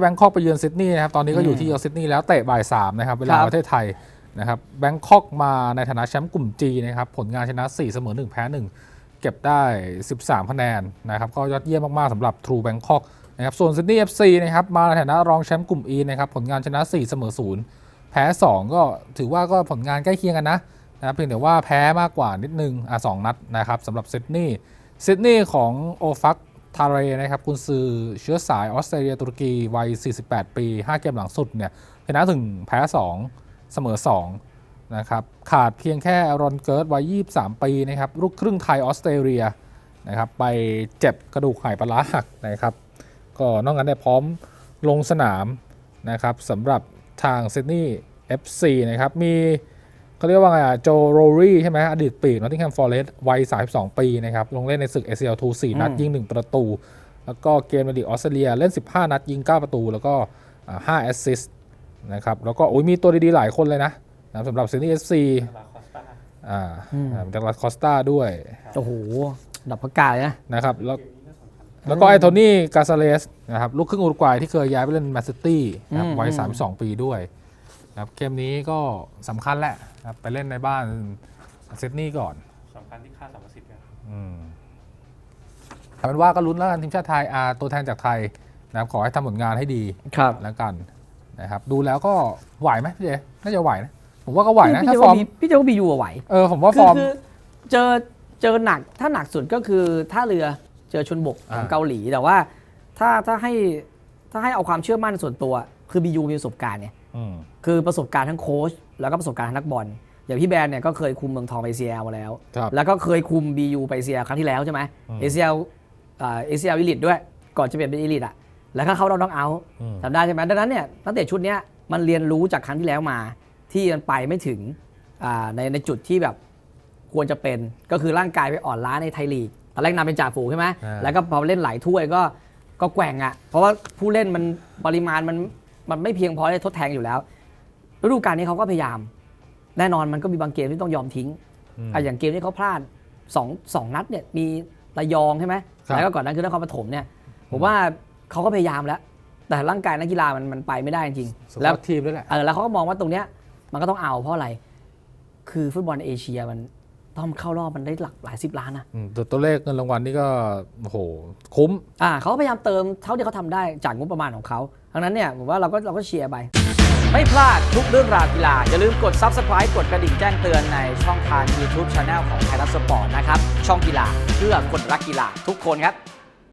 แบงคอกไปเยือนซิดนีย์นะครับตอนนี้ก็อยู่ที่ซิดนีย์แล้วเตะบ่ายสามนะครับเวลาครับประเทศไทยนะครับแบงคอกมาในฐานะแชมป์กลุ่ม G นะครับผลงานชนะ 4 เสมอ 1 แพ้ 1 เก็บได้ 13 คะแนนนะครับก็ยอดเยี่ยมมาก ๆสำหรับ True Bangkok นะครับส่วนซิดนีย์ FC นะครับมาในฐานะรองแชมป์กลุ่ม E นะครับผลงานชนะ 4 เสมอ 0 แพ้ 2 ก็ถือว่าก็ผลงานใกล้เคียงกันนะนะครับเพียงแต่ว่าแพ้มากกว่านิดนึงอะสองนัดนะครับสำหรับซิดนีย์ซิดนีย์ของโอฟัก ทาเรนะครับกุนซือเชื้อสายออสเตรเลียตุรกีวัย 48 ปี 5 เกมหลังสุดเนี่ยชนะถึงแพ้ 2 เสมอ 2 นะครับ ขาดเพียงแค่รอนเกิร์ตวัย 23 ปีนะครับลูกครึ่งไทยออสเตรเลียนะครับไปเจ็บกระดูกไหปลาร้าหักนะครับ ก็นอกนั้นเนี่ยพร้อมลงสนามนะครับสำหรับทางซิดนีย์ FC นะครับมี เขาเรียกว่าไงอะโจโรรี่ใช่ไหมอดีตปีกนอตติงแฮมฟอร์เรสต์วัย 32 ปีนะครับลงเล่นในศึก ACL 2 4 นัดอืมยิง 1 ประตู แล้วก็เกมในลีกออสเตรเลียเล่น 15 นัดยิง 9 ประตู แล้วก็อ่า5แอสซิสต์นะครับแล้วก็โอ้ยมีตัวดีๆ หลายคนเลยนะนะครับสำหรับซิดนีย์ FC อ่าอ่าจากลาคอสตาด้วย โอ้โห ดับประกาศเลยนะนะครับแล้วแล้วก็ไอโทนี่กาซาเลสนะครับลูกครึ่งอุรุกวัยที่เคยย้ายไปเล่นแมนซิตี้นะครับอืมวัยอืม32 ปีด้วยนะ ครับเกมนี้ก็สำคัญแหละนะครับไปเล่นในบ้านซิดนีย์ก่อนสำคัญที่ค่าสัมประสิทธิ์กันอืมเอาเป็นว่าก็ลุ้นแล้วกันทีมชาติไทยอาตัวแทนจากไทยนะครับขอให้ทำผลงานให้ดีครับ แล้วกันนะครับดูแล้วก็ไหวไหมพี่เจน่าจะไหวนะผมว่าก็ไหวนะพี่ถ้าเจฟอว่าร์มบีพี่เจว่าบียูอะไหวเออผมว่าฟคืออร์ม คือเจอเจอหนักถ้าหนักสุดก็คือท่าเรือเจอชนบกของอ่า เกาหลีแต่ว่าถ้าถ้าให้ถ้าให้เอาความเชื่อมั่นส่วนตัว คือบียูมีประสบการณ์เนี่ยอืม คือประสบการณ์ทั้งโค้ชแล้วก็ประสบการณ์ทั้งนักบอลอย่างพี่แบรนด์เนี่ยก็เคยคุมเมืองทองไปเซียมาแล้วครับแล้วก็เคยคุม BU ไปเซียครั้งที่แล้วใช่ไหมอืมเอเซียอ่าเอเซียวิลิตด้วย ก่อนจะเปลี่ยนเป็นอีลิตอะแล้วก็เข้ารอบน็อกเอาท์อืมจำได้ใช่ไหมดังนั้นเนี่ยตั้งแต่ชุดเนี้ยมันเรียนรู้จากครั้งที่แล้วมา ที่มันไปไม่ถึงอ่าในในจุดที่แบบควรจะเป็นก็คือร่างกายไปอ่อนล้าในไทยลีกตอนแรกนำเป็นจ่าฝูงใช่ไหมอ่าแล้วก็พอเล่นหลายถ้วยก็ก็แกว่งอะเพราะว่าผู้เล่นมันปริมาณมัน มันไม่เพียงพอที่จะทดแทนอยู่แล้วฤดูกาลนี้เขาก็พยายาม แน่นอนมันก็มีบางเกมที่ต้องยอมทิ้งอืมอะอย่างเกมที่เขาพลาดสองสองนัดเนี่ยมีระยองใช่ไหมครับแล้วก็ก่อนนั้นคือนครปฐมเนี่ยผมว่าเขาก็พยายามแล้ว แต่ร่างกายนักกีฬามันมันไปไม่ได้จริงสุๆแล้แล้ววทีมด้วยแหละเออแล้วเขาก็มองว่าตรงเนี้ยมันก็ต้องเอาเพราะอะไร คือฟุตบอลเอเชียมัน ต้องเข้ารอบมันได้หลักหลายสิบล้านนะอืมตัวตัวเลขเงินรางวัลนี่ก็โอ้โหคุ้ม อ่าเขาก็พยายามเติมเท่าที่เขาทำได้จากงบประมาณของเขาดังนั้นเนี่ยผมว่าเราก็เราก็เชียร์ไป ไม่พลาดทุกเรื่องราวกีฬา อย่าลืมกด Subscribe กดกระดิ่งแจ้งเตือนในช่องทาง YouTube Channel ของไทยรัฐสปอร์ตนะครับ ช่องกีฬาเพื่อคนรักกีฬาทุกคนครับ